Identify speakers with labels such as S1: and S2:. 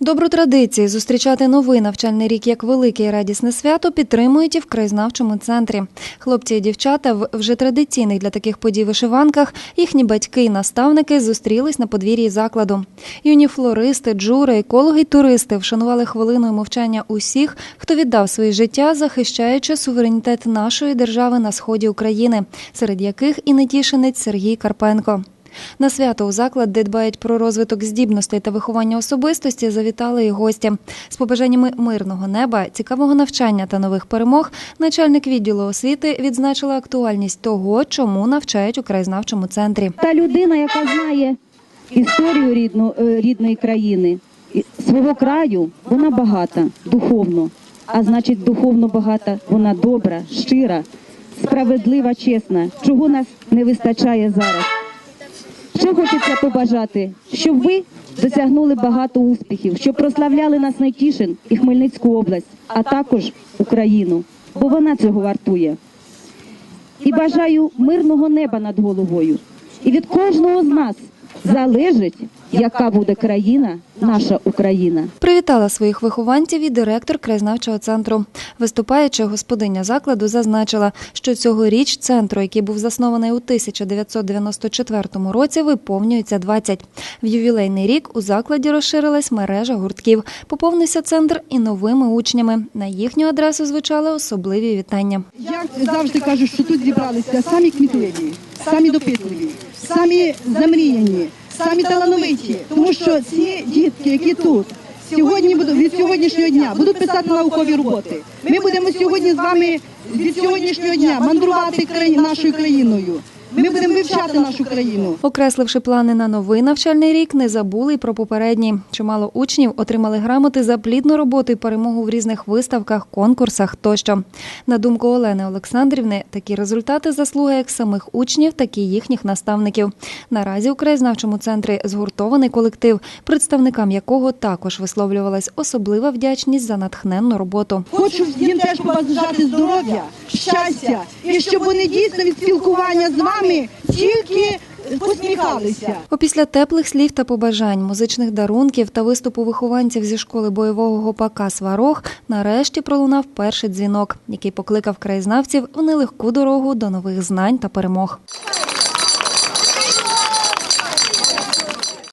S1: Добру традицію зустрічати новий навчальний рік як велике і радісне свято підтримують і в краєзнавчому центрі. Хлопці і дівчата в вже традиційних для таких подій вишиванках, їхні батьки і наставники зустрілись на подвір'ї закладу. Юні флористи, джури, екологи й туристи вшанували хвилиною мовчання усіх, хто віддав своє життя, захищаючи суверенітет нашої держави на сході України, серед яких і нетішинець Сергій Карпенко. На свято у заклад, де дбають про розвиток здібностей та виховання особистості, завітали і гості. З побажаннями мирного неба, цікавого навчання та нових перемог, начальник відділу освіти відзначила актуальність того, чому навчають у краєзнавчому центрі.
S2: Та людина, яка знає історію рідну, е, рідної країни, свого краю, вона багата духовно. А значить, духовно багата, вона добра, щира, справедлива, чесна. Чого нас не вистачає зараз? Що хочеться побажати, щоб ви досягнули багато успіхів, щоб прославляли нас Найтішин і Хмельницьку область, а також Україну, бо вона цього вартує і бажаю мирного неба над головою. І від кожного з нас залежить, яка буде країна, наша Україна.
S1: Привітала своїх вихованців і директор краєзнавчого центру. Виступаючи, господиня закладу зазначила, що цьогоріч центру, який був заснований у 1994 році, виповнюється 20. В ювілейний рік у закладі розширилась мережа гуртків. Поповнився центр і новими учнями. На їхню адресу звучали особливі вітання.
S3: Я завжди кажу, що тут зібралися самі кмітливі, самі допитливі, самі замріяні, самі талановиті, тому що ці дітки, які тут сьогодні будуть від сьогоднішнього дня будуть писати наукові роботи. Ми будемо сьогодні з вами від сьогоднішнього дня мандрувати нашою країною. Ми будемо вивчати нашу країну.
S1: Окресливши плани на новий навчальний рік, не забули й про попередній. Чимало учнів отримали грамоти за плідну роботу і перемогу в різних виставках, конкурсах тощо. На думку Олени Олександрівни, такі результати заслуга як самих учнів, так і їхніх наставників. Наразі у краєзнавчому центрі згуртований колектив, представникам якого також висловлювалась особлива вдячність за натхненну роботу.
S3: Хочу їм теж побажати здоров'я, щастя, і щоб вони дійсно від спілкування з вами тільки посміхалися.
S1: Опісля теплих слів та побажань, музичних дарунків та виступу вихованців зі школи бойового гопака Сварог нарешті пролунав перший дзвінок, який покликав краєзнавців в нелегку дорогу до нових знань та перемог.